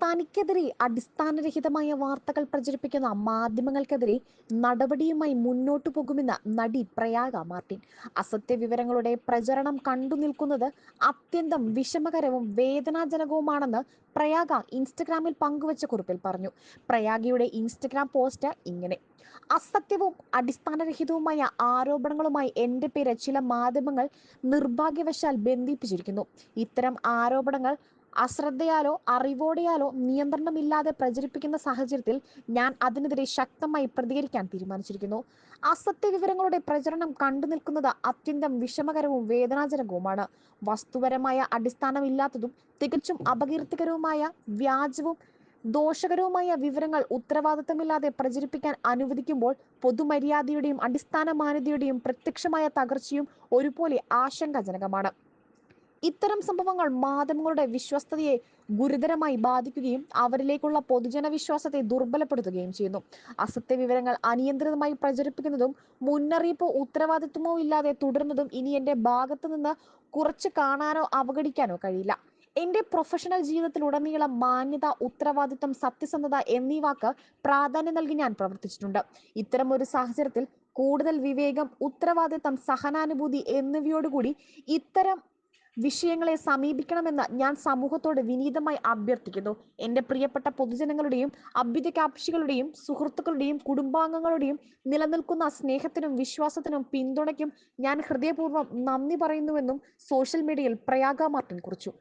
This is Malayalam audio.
തനിക്കെതിരെ അടിസ്ഥാനരഹിതമായ വാർത്തകൾ പ്രചരിപ്പിക്കുന്ന മാധ്യമങ്ങൾക്കെതിരെ നടപടിയുമായി മുന്നോട്ടു പോകുമെന്ന് നടി പ്രയാഗ മാർട്ടിൻ. അസത്യ വിവരങ്ങളുടെ പ്രചരണം കണ്ടു നിൽക്കുന്നത് അത്യന്തം വിഷമകരവും വേദനാജനകവുമാണെന്ന് പ്രയാഗ ഇൻസ്റ്റഗ്രാമിൽ പങ്കുവച്ച കുറിപ്പിൽ പറഞ്ഞു. പ്രയാഗയുടെ ഇൻസ്റ്റഗ്രാം പോസ്റ്റ് ഇങ്ങനെ. അസത്യവും അടിസ്ഥാനരഹിതവുമായ ആരോപണങ്ങളുമായി എന്റെ പേര് ചില മാധ്യമങ്ങൾ നിർഭാഗ്യവശാൽ ബന്ധിപ്പിച്ചിരിക്കുന്നു. ഇത്തരം ആരോപണങ്ങൾ അശ്രദ്ധയാലോ അറിവോടെയാലോ നിയന്ത്രണമില്ലാതെ പ്രചരിപ്പിക്കുന്ന സാഹചര്യത്തിൽ ഞാൻ അതിനെതിരെ ശക്തമായി പ്രതികരിക്കാൻ തീരുമാനിച്ചിരിക്കുന്നു. അസത്യ വിവരങ്ങളുടെ പ്രചരണം കണ്ടു നിൽക്കുന്നത് അത്യന്തം വിഷമകരവും വേദനാജനകവുമാണ്. വസ്തുപരമായ അടിസ്ഥാനമില്ലാത്തതും തികച്ചും അപകീർത്തികരവുമായ വ്യാജവും ദോഷകരവുമായ വിവരങ്ങൾ ഉത്തരവാദിത്തമില്ലാതെ പ്രചരിപ്പിക്കാൻ അനുവദിക്കുമ്പോൾ പൊതുമര്യാദയുടെയും അടിസ്ഥാന മാന്യതയുടെയും പ്രത്യക്ഷമായ തകർച്ചയും ഒരുപോലെ ആശങ്കാജനകമാണ്. ഇത്തരം സംഭവങ്ങൾ മാധ്യമങ്ങളുടെ വിശ്വസ്തതയെ ഗുരുതരമായി ബാധിക്കുകയും അവരിലേക്കുള്ള പൊതുജന വിശ്വാസത്തെ ദുർബലപ്പെടുത്തുകയും ചെയ്യുന്നു. അസത്യ വിവരങ്ങൾ അനിയന്ത്രിതമായി പ്രചരിപ്പിക്കുന്നതും മുന്നറിയിപ്പോ ഉത്തരവാദിത്വമോ ഇല്ലാതെ തുടരുന്നതും ഇനി എന്റെ ഭാഗത്തു നിന്ന് കുറച്ച് കാണാനോ അവഗണിക്കാനോ കഴിയില്ല. എന്റെ പ്രൊഫഷണൽ ജീവിതത്തിലുടനീളം മാന്യത ഉത്തരവാദിത്വം സത്യസന്ധത എന്നീ വാക്ക് പ്രാധാന്യം നൽകി ഞാൻ പ്രവർത്തിച്ചിട്ടുണ്ട്. ഇത്തരം ഒരു സാഹചര്യത്തിൽ കൂടുതൽ വിവേകം ഉത്തരവാദിത്തം സഹനാനുഭൂതി എന്നിവയോടുകൂടി ഇത്തരം വിഷയങ്ങളെ സമീപിക്കണമെന്ന് ഞാൻ സമൂഹത്തോട് വിനീതമായി അഭ്യർത്ഥിക്കുന്നു. എന്റെ പ്രിയപ്പെട്ട പൊതുജനങ്ങളുടെയും അഭ്യുതകാംക്ഷികളുടെയും സുഹൃത്തുക്കളുടെയും കുടുംബാംഗങ്ങളുടെയും നിലനിൽക്കുന്ന സ്നേഹത്തിനും വിശ്വാസത്തിനും പിന്തുണയ്ക്കും ഞാൻ ഹൃദയപൂർവം നന്ദി പറയുന്നുവെന്നും സോഷ്യൽ മീഡിയയിൽ പ്രയാഗ മാർട്ടിൻ കുറിച്ചു.